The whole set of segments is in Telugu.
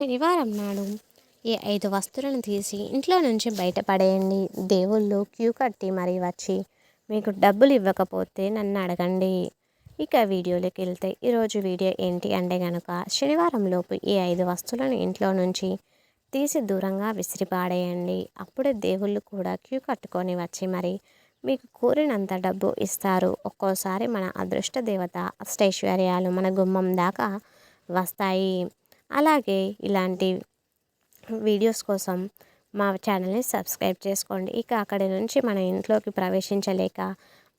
శనివారం నాడు ఈ ఐదు వస్తువులను తీసి ఇంట్లో నుంచి బయటపడేయండి దేవుళ్ళు క్యూ కట్టి మరీ వచ్చి మీకు డబ్బులు ఇవ్వకపోతే నన్ను అడగండి. ఇక వీడియోలోకి వెళ్తే ఈరోజు వీడియో ఏంటి అంటే కనుక శనివారం లోపు ఈ ఐదు వస్తువులను ఇంట్లో నుంచి తీసి దూరంగా విసిరిపాడేయండి అప్పుడే దేవుళ్ళు కూడా క్యూ కట్టుకొని వచ్చి మరి మీకు కోరినంత డబ్బు ఇస్తారు. ఒక్కోసారి మన అదృష్ట దేవత అష్టైశ్వర్యాలు మన గుమ్మం దాకా వస్తాయి. అలాగే ఇలాంటి వీడియోస్ కోసం మా ఛానల్ని సబ్స్క్రైబ్ చేసుకోండి. ఇక అక్కడి నుంచి మన ఇంట్లోకి ప్రవేశించలేక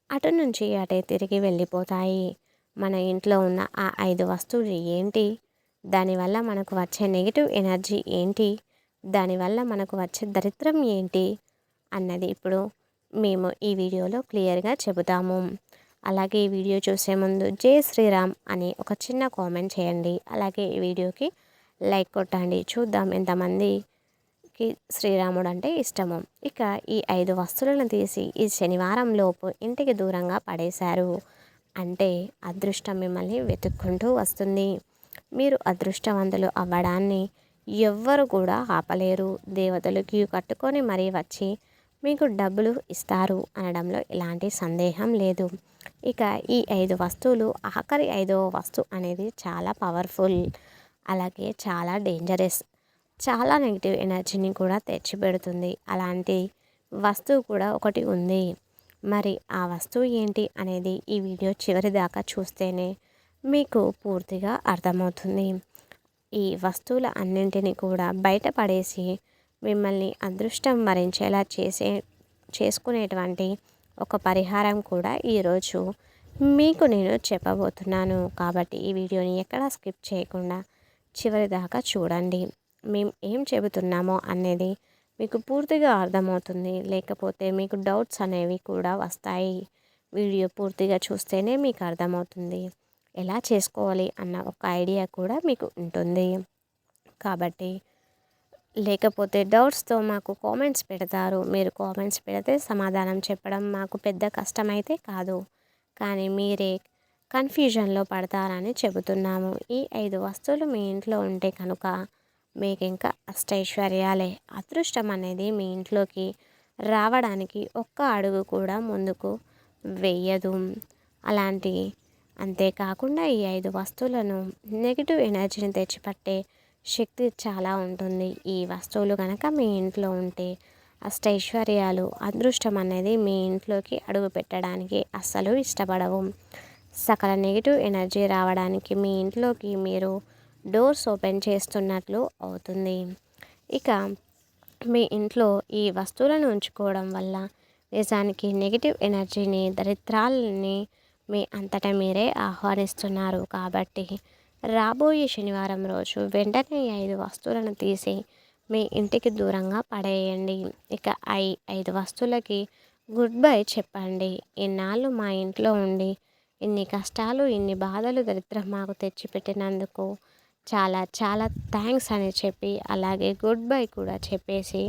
అటు నుంచి అటే తిరిగి వెళ్ళిపోతాయి. మన ఇంట్లో ఉన్న ఆ ఐదు వస్తువులు ఏంటి? దానివల్ల మనకు వచ్చే నెగిటివ్ ఎనర్జీ ఏంటి? దానివల్ల మనకు వచ్చే దరిద్రం ఏంటి? అన్నది ఇప్పుడు మేము ఈ వీడియోలో క్లియర్గా చెబుతాము. అలాగే ఈ వీడియో చూసే ముందు జై శ్రీరామ్ అని ఒక చిన్న కామెంట్ చేయండి. అలాగే ఈ వీడియోకి లైక్ కొట్టండి. చూద్దాం ఎంతమందికి శ్రీరాముడు అంటే ఇష్టము. ఇక ఈ ఐదు వస్తువులను తీసి ఈ శనివారం లోపు ఇంటికి దూరంగా పడేశారు. అంటే అదృష్టం మిమ్మల్ని వెతుక్కుంటూ వస్తుంది. మీరు అదృష్టవంతులు అవ్వడాన్ని ఎవ్వరు కూడా ఆపలేరు. దేవతలు క్యూ కట్టుకొని మరీ వచ్చి మీకు డబ్బులు ఇస్తారు అనడంలో ఎలాంటి సందేహం లేదు. ఇక ఈ ఐదు వస్తువులు ఆఖరి ఐదవ వస్తువు అనేది చాలా పవర్ఫుల్ అలాగే చాలా డేంజరస్ చాలా నెగిటివ్ ఎనర్జీని కూడా తెచ్చిపెడుతుంది. అలాంటి వస్తువు కూడా ఒకటి ఉంది. మరి ఆ వస్తువు ఏంటి అనేది ఈ వీడియో చివరి దాకా చూస్తేనే మీకు పూర్తిగా అర్థమవుతుంది. ఈ వస్తువుల అన్నింటినీ కూడా బయటపడేసి మిమ్మల్ని అదృష్టం వరించేలా చేసే చేసుకునేటువంటి ఒక పరిహారం కూడా ఈరోజు మీకు నేను చెప్పబోతున్నాను. కాబట్టి ఈ వీడియోని ఎక్కడా స్కిప్ చేయకుండా చివరి దాకా చూడండి. మేము ఏం చెబుతున్నామో అనేది మీకు పూర్తిగా అర్థమవుతుంది. లేకపోతే మీకు డౌట్స్ అనేవి కూడా వస్తాయి. వీడియో పూర్తిగా చూస్తేనే మీకు అర్థమవుతుంది. ఎలా చేసుకోవాలి అన్న ఒక ఐడియా కూడా మీకు ఉంటుంది. కాబట్టి లేకపోతే డౌట్స్తో మాకు కామెంట్స్ పెడతారు. మీరు కామెంట్స్ పెడితే సమాధానం చెప్పడం మాకు పెద్ద కష్టమైతే కాదు. కానీ మీరే కన్ఫ్యూజన్లో పడతారని చెబుతున్నాము. ఈ ఐదు వస్తువులు మీ ఇంట్లో ఉంటే కనుక మీకు ఇంకా అష్టైశ్వర్యాలే. అదృష్టం అనేది మీ ఇంట్లోకి రావడానికి ఒక్క అడుగు కూడా ముందుకు వెయ్యదు అలాంటి అంతేకాకుండా ఈ ఐదు వస్తువులను నెగిటివ్ ఎనర్జీని తెచ్చిపట్టే శక్తి చాలా ఉంటుంది. ఈ వస్తువులు కనుక మీ ఇంట్లో ఉంటే అష్టైశ్వర్యాలు అదృష్టం అనేది మీ ఇంట్లోకి అడుగు పెట్టడానికి అస్సలు ఇష్టపడవు. సకల నెగిటివ్ ఎనర్జీ రావడానికి మీ ఇంట్లోకి మీరు డోర్స్ ఓపెన్ చేస్తున్నట్లు అవుతుంది. ఇక మీ ఇంట్లో ఈ వస్తువులను ఉంచుకోవడం వల్ల నిజానికి నెగిటివ్ ఎనర్జీని దరిద్రాలని మీ అంతటా మీరే ఆహ్వానిస్తున్నారు. కాబట్టి రాబోయే శనివారం రోజు వెంటనే ఈ ఐదు వస్తువులను తీసి మీ ఇంటికి దూరంగా పడేయండి. ఇక ఐ ఐదు వస్తువులకి గుడ్ బై చెప్పండి. ఇన్నాళ్ళు మా ఇంట్లో ఉండి ఇన్ని కష్టాలు ఇన్ని బాధలు దరిద్రం మాకు తెచ్చిపెట్టినందుకు చాలా చాలా థ్యాంక్స్ అని చెప్పి అలాగే గుడ్ బై కూడా చెప్పేసి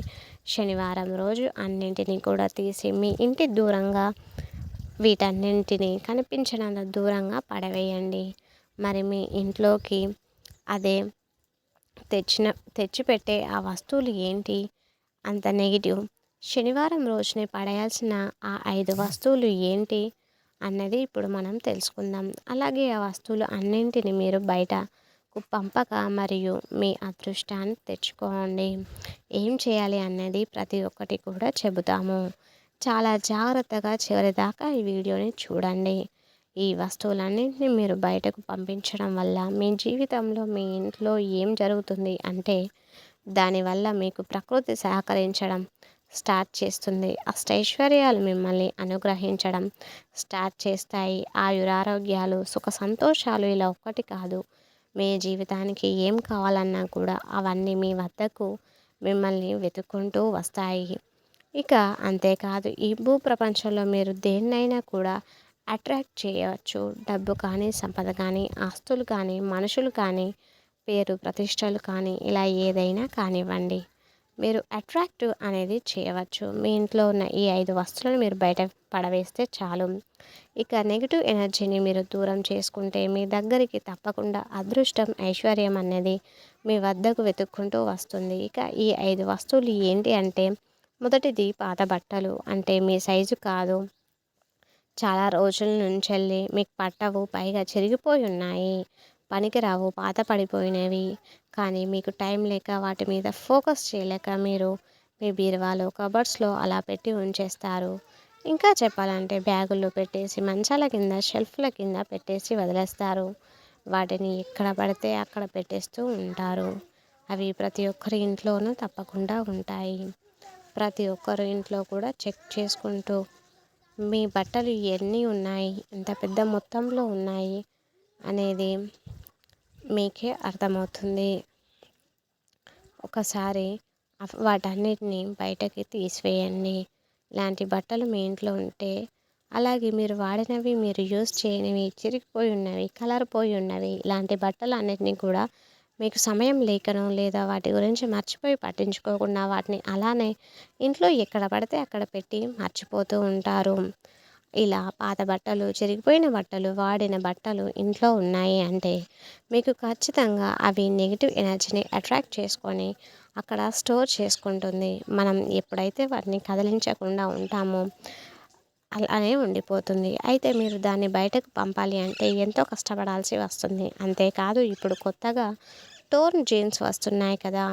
శనివారం రోజు అన్నింటినీ కూడా తీసి మీ ఇంటి దూరంగా వీటన్నింటినీ కనిపించినంత దూరంగా పడవేయండి. మరి మీ ఇంట్లోకి అదే తెచ్చిన తెచ్చిపెట్టే ఆ వస్తువులు ఏంటి? అంత నెగిటివ్ శనివారం రోజునే పడేయాల్సిన ఆ ఐదు వస్తువులు ఏంటి? అన్నది ఇప్పుడు మనం తెలుసుకుందాం. అలాగే ఆ వస్తువులు అన్నింటిని మీరు బయటకు పంపక మరియు మీ అదృష్టాన్ని తెచ్చుకోండి. ఏం చేయాలి అన్నది ప్రతి ఒక్కటి కూడా చెబుతాము. చాలా జాగ్రత్తగా చివరిదాకా ఈ వీడియోని చూడండి. ఈ వస్తువులన్నింటినీ మీరు బయటకు పంపించడం వల్ల మీ జీవితంలో మీ ఇంట్లో ఏం జరుగుతుంది అంటే దానివల్ల మీకు ప్రకృతి సహకరించడం స్టార్ట్ చేస్తుంది. అష్టైశ్వర్యాలు మిమ్మల్ని అనుగ్రహించడం స్టార్ట్ చేస్తాయి. ఆయురారోగ్యాలు సుఖ సంతోషాలు ఇలా ఒక్కటి కాదు. మీ జీవితానికి ఏం కావాలన్నా కూడా అవన్నీ మీ వద్దకు మిమ్మల్ని వెతుక్కుంటూ వస్తాయి. ఇక అంతేకాదు ఈ భూ ప్రపంచంలో మీరు దేన్నైనా కూడా అట్రాక్ట్ చేయవచ్చు. డబ్బు కానీ సంపద కానీ ఆస్తులు కానీ మనుషులు కానీ పేరు ప్రతిష్టలు కానీ ఇలా ఏదైనా కానివ్వండి. మీరు అట్రాక్ట్ అనేది చేయవచ్చు. మీ ఇంట్లో ఉన్న ఈ ఐదు వస్తువులను మీరు బయట పడవేస్తే చాలు. ఇక నెగిటివ్ ఎనర్జీని మీరు దూరం చేసుకుంటే మీ దగ్గరికి తప్పకుండా అదృష్టం ఐశ్వర్యం అనేది మీ వద్దకు వెతుక్కుంటూ వస్తుంది. ఇక ఈ ఐదు వస్తువులు ఏంటి అంటే మొదటిది పాత బట్టలు. అంటే మీ సైజు కాదు. చాలా రోజుల నుంచి మీకు పట్టవు పైగా చిరిగిపోయి ఉన్నాయి పనికిరావు పాత పడిపోయినవి. కానీ మీకు టైం లేక వాటి మీద ఫోకస్ చేయలేక మీరు మీ బీరువాలో కబర్డ్స్లో అలా పెట్టి ఉంచేస్తారు. ఇంకా చెప్పాలంటే బ్యాగుల్లో పెట్టేసి మంచాల కింద షెల్ఫ్ల కింద పెట్టేసి వదిలేస్తారు. వాటిని ఎక్కడ పడితే అక్కడ పెట్టేస్తూ ఉంటారు. అవి ప్రతి ఒక్కరి ఇంట్లోనూ తప్పకుండా ఉంటాయి. ప్రతి ఒక్కరి ఇంట్లో కూడా చెక్ చేసుకుంటూ మీ బట్టలు ఎన్ని ఉన్నాయి? ఎంత పెద్ద మొత్తంలో ఉన్నాయి? అనేది మీకే అర్థమవుతుంది. ఒకసారి వాటన్నిటిని బయటకి తీసివేయండి. ఇలాంటి బట్టలు మీ ఇంట్లో ఉంటే అలాగే మీరు వాడినవి మీరు యూస్ చేయనివి చిరిగిపోయి ఉన్నవి కలర్ పోయి ఉన్నవి ఇలాంటి బట్టలు అన్నిటినీ కూడా మీకు సమయం లేకనో లేదా వాటి గురించి మర్చిపోయి పట్టించుకోకుండా వాటిని అలానే ఇంట్లో ఎక్కడ పడితే అక్కడ పెట్టి మర్చిపోతూ ఉంటారు. ఇలా పాత బట్టలు చిరిగిపోయిన బట్టలు వాడిన బట్టలు ఇంట్లో ఉన్నాయి అంటే మీకు ఖచ్చితంగా అవి నెగిటివ్ ఎనర్జీని అట్రాక్ట్ చేసుకొని అక్కడ స్టోర్ చేసుకుంటుంది. మనం ఎప్పుడైతే వాటిని కదిలించకుండా ఉంటామో అలానే ఉండిపోతుంది. అయితే మీరు దాన్ని బయటకు పంపాలి అంటే ఎంతో కష్టపడాల్సి వస్తుంది. అంతేకాదు ఇప్పుడు కొత్తగా టోర్న్ జీన్స్ వస్తున్నాయి కదా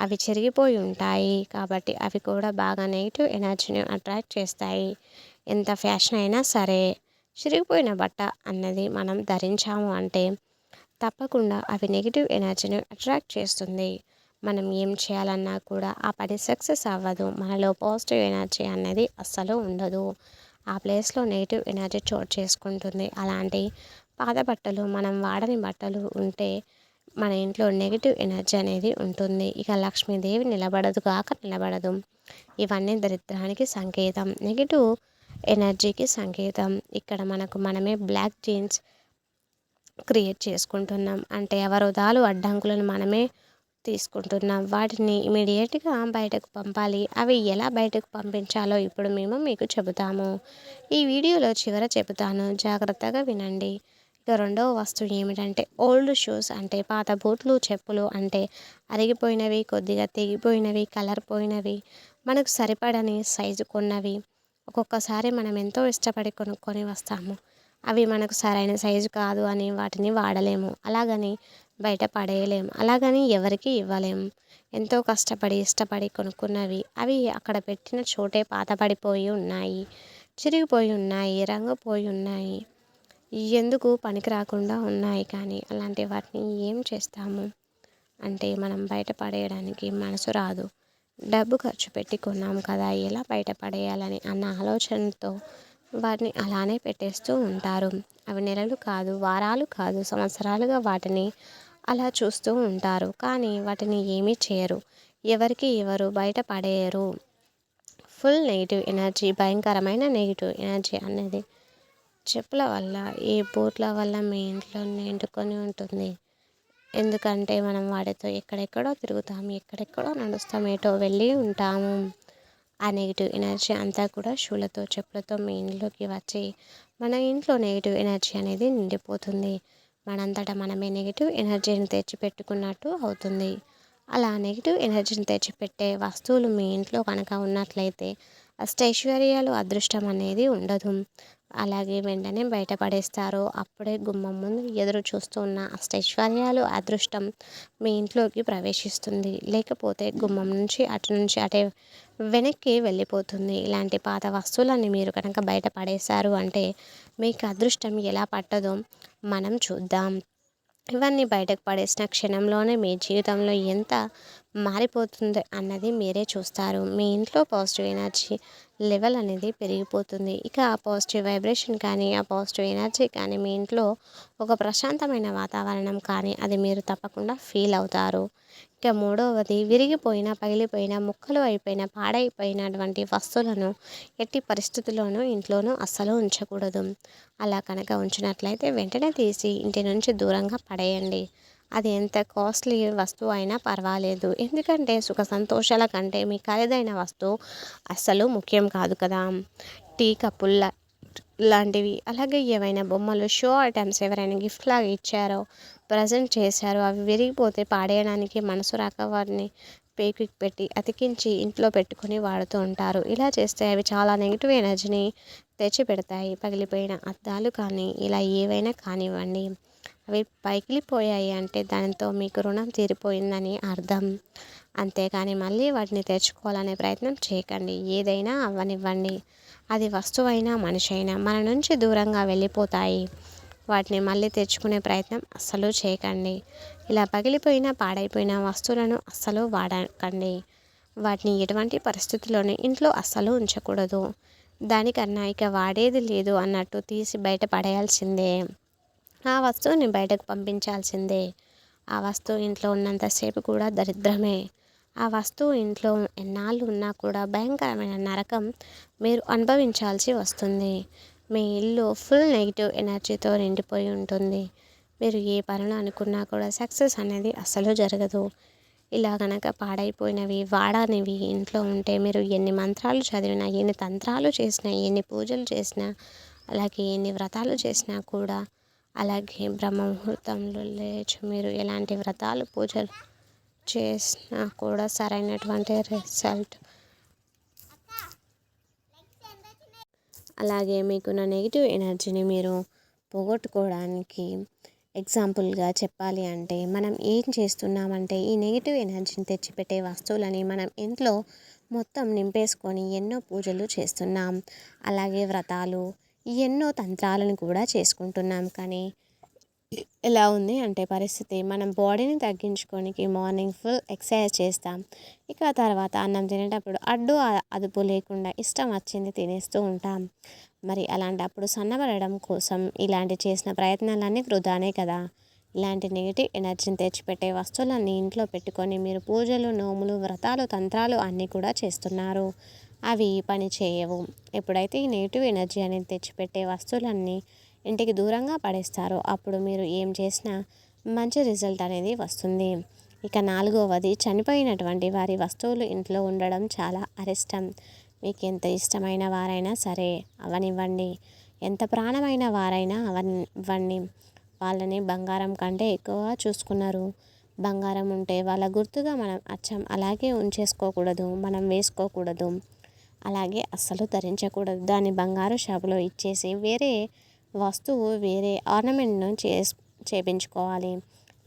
అవి చెరిగిపోయి ఉంటాయి కాబట్టి అవి కూడా బాగా నెగిటివ్ ఎనర్జీని అట్రాక్ట్ చేస్తాయి. ఎంత ఫ్యాషన్ అయినా సరే చిరిగిపోయిన బట్ట అన్నది మనం ధరించాము అంటే తప్పకుండా అవి నెగిటివ్ ఎనర్జీని అట్రాక్ట్ చేస్తుంది. మనం ఏం చేయాలన్నా కూడా ఆ పని సక్సెస్ అవ్వదు మనలో పాజిటివ్ ఎనర్జీ అనేది అస్సలు ఉండదు. ఆ ప్లేస్లో నెగిటివ్ ఎనర్జీ చోటు చేసుకుంటుంది. అలాంటి పాత బట్టలు మనం వాడని బట్టలు ఉంటే మన ఇంట్లో నెగిటివ్ ఎనర్జీ అనేది ఉంటుంది. ఇక లక్ష్మీదేవి నిలబడదు కాక నిలబడదు. ఇవన్నీ దరిద్రానికి సంకేతం. నెగిటివ్ ఎనర్జీకి సంకేతం. ఇక్కడ మనకు మనమే బ్లాక్ జీన్స్ క్రియేట్ చేసుకుంటున్నాం. అంటే ఎవరోదాలు అడ్డంకులను మనమే తీసుకుంటున్నాం. వాటిని ఇమీడియట్గా బయటకు పంపాలి. అవి ఎలా బయటకు పంపించాలో ఇప్పుడు మేము మీకు చెబుతాము. ఈ వీడియోలో చివర చెబుతాను. జాగ్రత్తగా వినండి. ఇక రెండవ వస్తువు ఏమిటంటే ఓల్డ్ షూస్ అంటే పాత బూట్లు చెప్పులు అంటే అరిగిపోయినవి కొద్దిగా తెగిపోయినవి కలర్ పోయినవి మనకు సరిపడని సైజు కొన్నవి. ఒక్కొక్కసారి మనం ఎంతో ఇష్టపడి కొనుక్కొని వస్తాము. అవి మనకు సరైన సైజు కాదు అని వాటిని వాడలేము. అలాగని బయట పడేయలేము. అలాగని ఎవరికి ఇవ్వలేము. ఎంతో కష్టపడి ఇష్టపడి కొనుక్కున్నవి. అవి అక్కడ పెట్టిన చోటే పాతపడిపోయి ఉన్నాయి. చిరిగిపోయి ఉన్నాయి రంగు పోయి ఉన్నాయి. ఎందుకు పనికి రాకుండా ఉన్నాయి కానీ అలాంటి వాటిని ఏం చేస్తాము? అంటే మనం బయట పడేయడానికి మనసు రాదు. డబ్బు ఖర్చు పెట్టి కొన్నాము కదా ఎలా బయట పడేయాలని అన్న ఆలోచనతో వాటిని అలానే పెట్టేస్తూ ఉంటారు. అవి నెలలు కాదు వారాలు కాదు సంవత్సరాలుగా వాటిని అలా చూస్తూ ఉంటారు. కానీ వాటిని ఏమీ చేయరు. ఎవరికి ఎవరు బయట పడేయరు. ఫుల్ నెగిటివ్ ఎనర్జీ భయంకరమైన నెగిటివ్ ఎనర్జీ అనేది చెప్పుల వల్ల ఈ బూట్ల వల్ల మీ ఇంట్లో నిండుకొని ఉంటుంది? ఎందుకంటే మనం వాటితో ఎక్కడెక్కడో తిరుగుతాము ఎక్కడెక్కడో నడుస్తాం ఏటో వెళ్ళి ఉంటాము ఆ నెగిటివ్ ఎనర్జీ అంతా కూడా షూలతో చెప్పులతో మీ ఇంట్లోకి వచ్చి మన ఇంట్లో నెగిటివ్ ఎనర్జీ అనేది నిండిపోతుంది. మనంతటా మనమే నెగిటివ్ ఎనర్జీని తెచ్చిపెట్టుకున్నట్టు అవుతుంది. అలా నెగిటివ్ ఎనర్జీని తెచ్చిపెట్టే వస్తువులు మీ ఇంట్లో కనుక ఉన్నట్లయితే అష్టైశ్వర్యాలు అదృష్టం అనేది ఉండదు. అలాగే వెంటనే బయటపడేస్తారు. అప్పుడే గుమ్మం ముందు ఎదురు చూస్తున్న అష్టైశ్వర్యాలు అదృష్టం మీ ఇంట్లోకి ప్రవేశిస్తుంది. లేకపోతే గుమ్మం నుంచి అటు నుంచి అటే వెనక్కి వెళ్ళిపోతుంది. ఇలాంటి పాత వస్తువులన్నీ మీరు కనుక బయట పడేశారు అంటే మీకు అదృష్టం ఎలా పట్టదో మనం చూద్దాం. ఇవన్నీ బయటకు పడేసిన క్షణంలోనే మీ జీవితంలో ఎంత మారిపోతుంది అన్నది మీరే చూస్తారు. మీ ఇంట్లో పాజిటివ్ ఎనర్జీ లెవెల్ అనేది పెరిగిపోతుంది. ఇక ఆ పాజిటివ్ వైబ్రేషన్ కానీ ఆ పాజిటివ్ ఎనర్జీ కానీ మీ ఇంట్లో ఒక ప్రశాంతమైన వాతావరణం కానీ అది మీరు తప్పకుండా ఫీల్ అవుతారు. ఇక మూడవది విరిగిపోయిన పగిలిపోయిన ముక్కలు అయిపోయిన పాడైపోయినటువంటి వస్తువులను ఎట్టి పరిస్థితుల్లోనూ ఇంట్లోనూ అస్సలు ఉంచకూడదు. అలా కనుక ఉంచినట్లయితే వెంటనే తీసి ఇంటి నుంచి దూరంగా పడేయండి. అది ఎంత కాస్ట్లీ వస్తువు అయినా పర్వాలేదు. ఎందుకంటే సుఖ సంతోషాల కంటే మీ ఖరీదైన వస్తువు అస్సలు ముఖ్యం కాదు కదా. టీ కప్పుల లాంటివి అలాగే ఏవైనా బొమ్మలు షో ఐటమ్స్ ఎవరైనా గిఫ్ట్ లాగా ఇచ్చారో ప్రజెంట్ చేశారు. అవి విరిగిపోతే పాడేయడానికి మనసు రాక వాటిని పేకి పెట్టి అతికించి ఇంట్లో పెట్టుకొని వాడుతూ ఉంటారు. ఇలా చేస్తే అవి చాలా నెగిటివ్ ఎనర్జీని తెచ్చి పెడతాయి పగిలిపోయిన అద్దాలు కానీ ఇలా ఏవైనా కానివ్వండి. అవి పగిలిపోయాయి అంటే దానితో మీకు రుణం తీరిపోయిందని అర్థం. అంతేకాని మళ్ళీ వాటిని తెచ్చుకోవాలనే ప్రయత్నం చేయకండి. ఏదైనా అవ్వనివ్వండి. అది వస్తువైనా మనిషి అయినా మన నుంచి దూరంగా వెళ్ళిపోతాయి. వాటిని మళ్ళీ తెచ్చుకునే ప్రయత్నం అస్సలు చేయకండి. ఇలా పగిలిపోయిన పాడైపోయిన వస్తువులను అస్సలు వాడకండి. వాటిని ఎటువంటి పరిస్థితుల్లోనే ఇంట్లో అస్సలు ఉంచకూడదు. దానికన్నా ఇక వాడేది లేదు అన్నట్టు తీసి బయట పడేయాల్సిందే. ఆ వస్తువుని బయటకు పంపించాల్సిందే. ఆ వస్తువు ఇంట్లో ఉన్నంతసేపు కూడా దరిద్రమే. ఆ వస్తువు ఇంట్లో ఎన్నాళ్ళు ఉన్నా కూడా భయంకరమైన నరకం మీరు అనుభవించాల్సి వస్తుంది. మీ ఇల్లు ఫుల్ నెగిటివ్ ఎనర్జీతో నిండిపోయి ఉంటుంది. మీరు ఏ పనులు అనుకున్నా కూడా సక్సెస్ అనేది అస్సలు జరగదు. ఇలా కనుక పాడైపోయినవి వాడనివి ఇంట్లో ఉంటే మీరు ఎన్ని మంత్రాలు చదివినా ఎన్ని తంత్రాలు చేసినా ఎన్ని పూజలు చేసినా అలాగే ఎన్ని వ్రతాలు చేసినా కూడా అలాగే బ్రహ్మ ముహూర్తంలో లేచి మీరు ఎలాంటి వ్రతాలు పూజలు చేసినా కూడా సరైనటువంటి రిజల్ట్ అలాగే మీకున్న నెగిటివ్ ఎనర్జీని మీరు పోగొట్టుకోవడానికి ఎగ్జాంపుల్గా చెప్పాలి అంటే మనం ఏం చేస్తున్నామంటే ఈ నెగిటివ్ ఎనర్జీని తెచ్చిపెట్టే వస్తువులని మనం ఇంట్లో మొత్తం నింపేసుకొని ఎన్నో పూజలు చేస్తున్నాం. అలాగే వ్రతాలు ఎన్నో తంత్రాలను కూడా చేసుకుంటున్నాం. కానీ ఎలా ఉంది? అంటే పరిస్థితి. మనం బాడీని తగ్గించుకోనికి మార్నింగ్ ఫుల్ ఎక్సర్సైజ్ చేస్తాం. ఇక తర్వాత అన్నం తినేటప్పుడు అడ్డు అదుపు లేకుండా ఇష్టం వచ్చింది తినేస్తూ ఉంటాం. మరి అలాంటప్పుడు సన్నబడడం కోసం ఇలాంటి చేసిన ప్రయత్నాలన్నీ వృధానే కదా? ఇలాంటి నెగిటివ్ ఎనర్జీని తెచ్చిపెట్టే వస్తువులన్నీ ఇంట్లో పెట్టుకొని మీరు పూజలు నోములు వ్రతాలు తంత్రాలు అన్నీ కూడా చేస్తున్నారు. అవి పని చేయవు. ఎప్పుడైతే ఈ నెగిటివ్ ఎనర్జీ అనేది తెచ్చిపెట్టే వస్తువులన్నీ ఇంటికి దూరంగా పడేస్తారు అప్పుడు మీరు ఏం చేసినా మంచి రిజల్ట్ అనేది వస్తుంది. ఇక నాలుగవది చనిపోయినటువంటి వారి వస్తువులు ఇంట్లో ఉండడం చాలా అరిష్టం. మీకు ఎంత ఇష్టమైన వారైనా సరే అవనివ్వండి. ఎంత ప్రాణమైన వారైనా అవనివ్వండి. వాళ్ళని బంగారం కంటే ఎక్కువగా చూసుకున్నారు. బంగారం ఉంటే వాళ్ళ గుర్తుగా మనం అచ్చం అలాగే ఉంచేసుకోకూడదు మనం వేసుకోకూడదు. అలాగే అస్సలు ధరించకూడదు. దాన్ని బంగారు షాపులో ఇచ్చేసి వేరే వస్తువు వేరే ఆర్నమెంట్ను చే చేపించుకోవాలి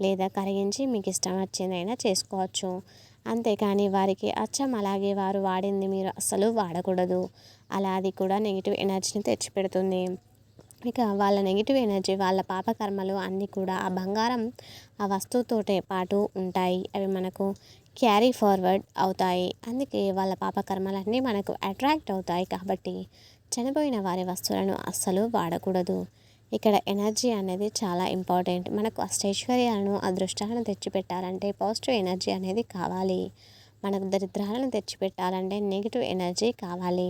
లేదా కరిగించి మీకు ఇష్టం వచ్చిందైనా చేసుకోవచ్చు. అంతేకాని వారికి అచ్చం అలాగే వారు వాడింది మీరు అస్సలు వాడకూడదు. అలా అది కూడా నెగిటివ్ ఎనర్జీని తెచ్చిపెడుతుంది. ఇక వాళ్ళ నెగిటివ్ ఎనర్జీ వాళ్ళ పాపకర్మలు అన్నీ కూడా ఆ బంగారం ఆ వస్తువుతోటే పాటు ఉంటాయి. అవి మనకు క్యారీ ఫార్వర్డ్ అవుతాయి. అందుకే వాళ్ళ పాపకర్మలన్నీ మనకు అట్రాక్ట్ అవుతాయి కాబట్టి చనిపోయిన వారి వస్తువులను అస్సలు వాడకూడదు. ఇక్కడ ఎనర్జీ అనేది చాలా ఇంపార్టెంట్. మనకు అష్టైశ్వర్యాలను అదృష్టాలను తెచ్చిపెట్టాలంటే పాజిటివ్ ఎనర్జీ అనేది కావాలి. మనకు దరిద్రాలను తెచ్చిపెట్టాలంటే నెగిటివ్ ఎనర్జీ కావాలి.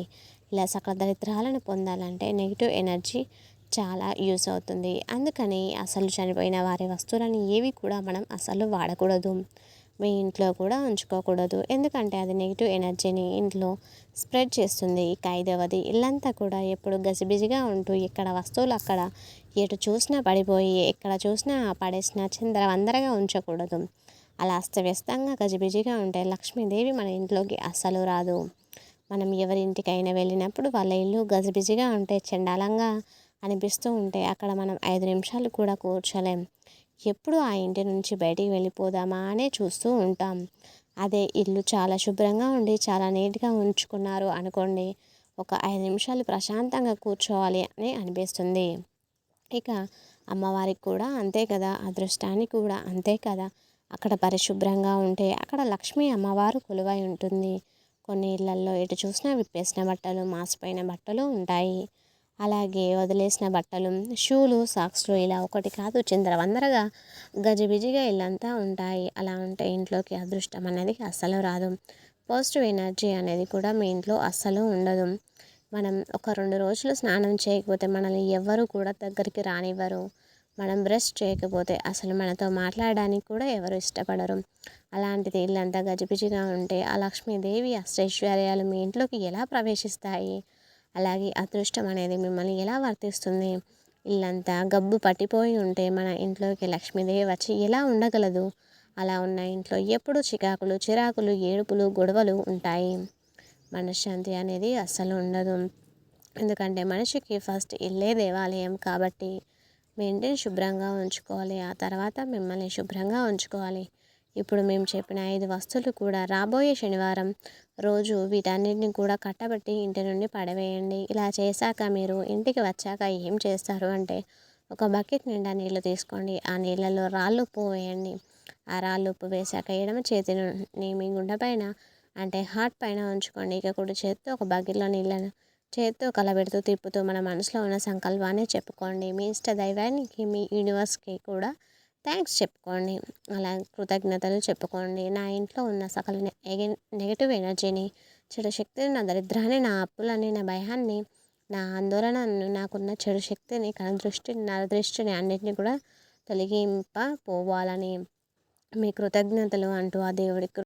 ఇలా సకల దరిద్రాలను పొందాలంటే నెగిటివ్ ఎనర్జీ చాలా యూస్ అవుతుంది. అందుకని అసలు చనిపోయిన వారి వస్తువులను ఏవి కూడా మనం అసలు వాడకూడదు. మీ ఇంట్లో కూడా ఉంచుకోకూడదు. ఎందుకంటే అది నెగిటివ్ ఎనర్జీని ఇంట్లో స్ప్రెడ్ చేస్తుంది. ఇక ఐదవది ఇల్లంతా కూడా ఎప్పుడు గజిబిజిగా ఉంటూ ఇక్కడ వస్తువులు అక్కడ ఎటు చూసినా పడిపోయి ఎక్కడ చూసినా పడేసిన చిందరవందరగా ఉంచకూడదు. అలా అస్తవ్యస్తంగా గజిబిజిగా ఉంటే లక్ష్మీదేవి మన ఇంట్లోకి అస్సలు రాదు. మనం ఎవరింటికైనా వెళ్ళినప్పుడు వాళ్ళ ఇల్లు గజిబిజిగా ఉంటే చండాలంగా అనిపిస్తూ ఉంటే అక్కడ మనం ఐదు నిమిషాలు కూడా కూర్చోలేం. ఎప్పుడు ఆ ఇంటి నుంచి బయటికి వెళ్ళిపోదామా అనే చూస్తూ ఉంటాం. అదే ఇల్లు చాలా శుభ్రంగా ఉండి చాలా నీట్గా ఉంచుకున్నారు అనుకోండి ఒక ఐదు నిమిషాలు ప్రశాంతంగా కూర్చోవాలి అని అనిపిస్తుంది. ఇక అమ్మవారికి కూడా అంతే కదా అదృష్టానికి కూడా అంతే కదా. అక్కడ పరిశుభ్రంగా ఉంటే అక్కడ లక్ష్మీ అమ్మవారు కొలువై ఉంటుంది. కొన్ని ఇళ్ళల్లో ఎటు చూసినా విప్పేసిన బట్టలు మాసిపోయిన బట్టలు ఉంటాయి. అలాగే వదిలేసిన బట్టలు షూలు సాక్స్లు ఇలా ఒకటి కాదు చిందరవందరగా గజిబిజిగా ఇల్లంతా ఉంటాయి. అలా ఉంటే ఇంట్లోకి అదృష్టం అనేది అస్సలు రాదు. పాజిటివ్ ఎనర్జీ అనేది కూడా మీ ఇంట్లో అస్సలు ఉండదు. మనం ఒక రెండు రోజులు స్నానం చేయకపోతే మనల్ని ఎవ్వరూ కూడా దగ్గరికి రానివ్వరు. మనం బ్రష్ చేయకపోతే అసలు మనతో మాట్లాడడానికి కూడా ఎవరు ఇష్టపడరు. అలాంటిది ఇల్లంతా గజిబిజిగా ఉంటే ఆ లక్ష్మీదేవి అష్టైశ్వర్యాలు మీ ఇంట్లోకి ఎలా ప్రవేశిస్తాయి? అలాగే అదృష్టం అనేది మిమ్మల్ని ఎలా వర్తిస్తుంది? ఇల్లంతా గబ్బు పట్టిపోయి ఉంటే మన ఇంట్లోకి లక్ష్మీదేవి వచ్చి ఎలా ఉండగలదు? అలా ఉన్న ఇంట్లో ఎప్పుడు చికాకులు చిరాకులు ఏడుపులు గొడవలు ఉంటాయి. మనశ్శాంతి అనేది అస్సలు ఉండదు. ఎందుకంటే మనిషికి ఫస్ట్ ఇల్లే దేవాలయం కాబట్టి మీ ఇంటిని శుభ్రంగా ఉంచుకోవాలి ఆ తర్వాత మిమ్మల్ని శుభ్రంగా ఉంచుకోవాలి. ఇప్పుడు మేము చెప్పిన ఐదు వస్తువులు కూడా రాబోయే శనివారం రోజు వీటన్నిటిని కూడా కట్టబెట్టి ఇంటి నుండి పడవేయండి. ఇలా చేశాక మీరు ఇంటికి వచ్చాక ఏం చేస్తారు అంటే ఒక బకెట్ నిండా నీళ్ళు తీసుకోండి. ఆ నీళ్ళలో రాళ్ళు ఉప్పు వేయండి. ఆ రాళ్ళు ఉప్పు వేశాక ఎడమ చేతిని మీ గుండె పైన అంటే హార్ట్ పైన ఉంచుకోండి. ఇక కుడి చేతితో ఒక బకెట్లో నీళ్ళను చేత్తో కలబెడుతూ తిప్పుతూ మన మనసులో ఉన్న సంకల్పాన్ని చెప్పుకోండి. మీ ఇష్ట దైవానికి మీ యూనివర్స్కి కూడా థ్యాంక్స్ చెప్పుకోండి. అలా కృతజ్ఞతలు చెప్పుకోండి. నా ఇంట్లో ఉన్న సకల నెగటివ్ ఎనర్జీని చెడు శక్తిని నా దరిద్రాన్ని నా అప్పులని నా భయాన్ని నా ఆందోళనను నాకున్న చెడు శక్తిని కన దృష్టిని నా దృష్టిని అన్నింటినీ కూడా తొలగింప పోవాలని మీ కృతజ్ఞతలు అంటూ ఆ దేవుడికి